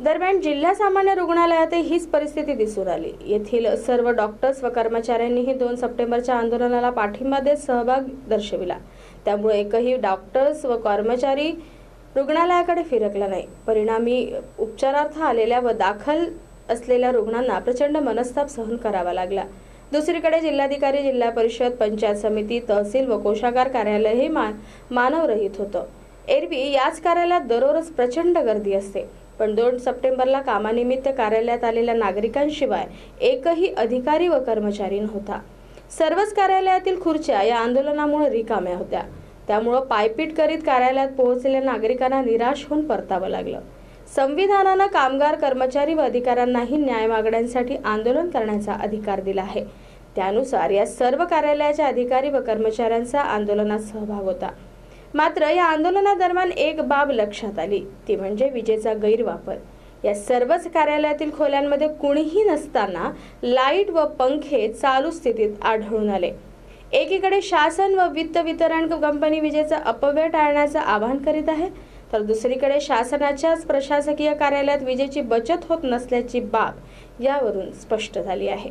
दरम्यान जिल्हा सामान्य रुग्णालयातही हीच परिस्थिती दिसून आली. येथील सर्व डॉक्टर्स व कर्मचाऱ्यांनीही दोन सप्टेंबरच्या आंदोलनाला पाठिंबा देत सहभाग दर्शविला. त्यामुळे एकही डॉक्टर्स व कर्मचारी रुग्णालयाकडे फिरकला नाही. परिणामी उपचारार्थ आलेल्या व दाखल असलेल्या रुग्णांना प्रचंड मनस्ताप सहन करावा लागला. दुसरीकडे जिल्हाधिकारी जिल्हा परिषद पंचायत समिती तहसील व कोषागार कार्यालयही मा मानवरहित होतं. एरवी याच कार्यालयात दररोज प्रचंड गर्दी असते. पण दोन सप्टेंबरला कामानिमित्त कार्यालयात आलेल्या नागरिकांशिवाय एकही अधिकारी व कर्मचारी नव्हता. सर्वच कार्यालयातील खुर्च्या या आंदोलनामुळे रिकाम्या होत्या. त्यामुळं पायपीट करीत कार्यालयात पोहोचलेल्या नागरिकांना निराश होऊन परतावं लागलं. संविधानानं कामगार कर्मचारी व अधिकाऱ्यांनाही न्याय मागण्यांसाठी आंदोलन करण्याचा अधिकार दिला आहे. त्यानुसार या सर्व कार्यालयाच्या अधिकारी व कर्मचाऱ्यांचा आंदोलनात सहभाग होता. मात्र या आंदोलनादरम्यान एक बाब लक्षात आली. ती म्हणजे विजेचा गैरवापर. या सर्वच कार्यालयातील खोल्यांमध्ये कुणीही नसताना लाइट व पंखे चालू स्थितीत आढळून आले. एकीकडे शासन व वित्त वितरण कंपनी विजेचा अपव्यय टाळण्याचं आवाहन करीत आहे तर दुसरीकडे शासनाच्याच प्रशासकीय कार्यालयात विजेची बचत होत नसल्याची बाब यावरून स्पष्ट झाली आहे.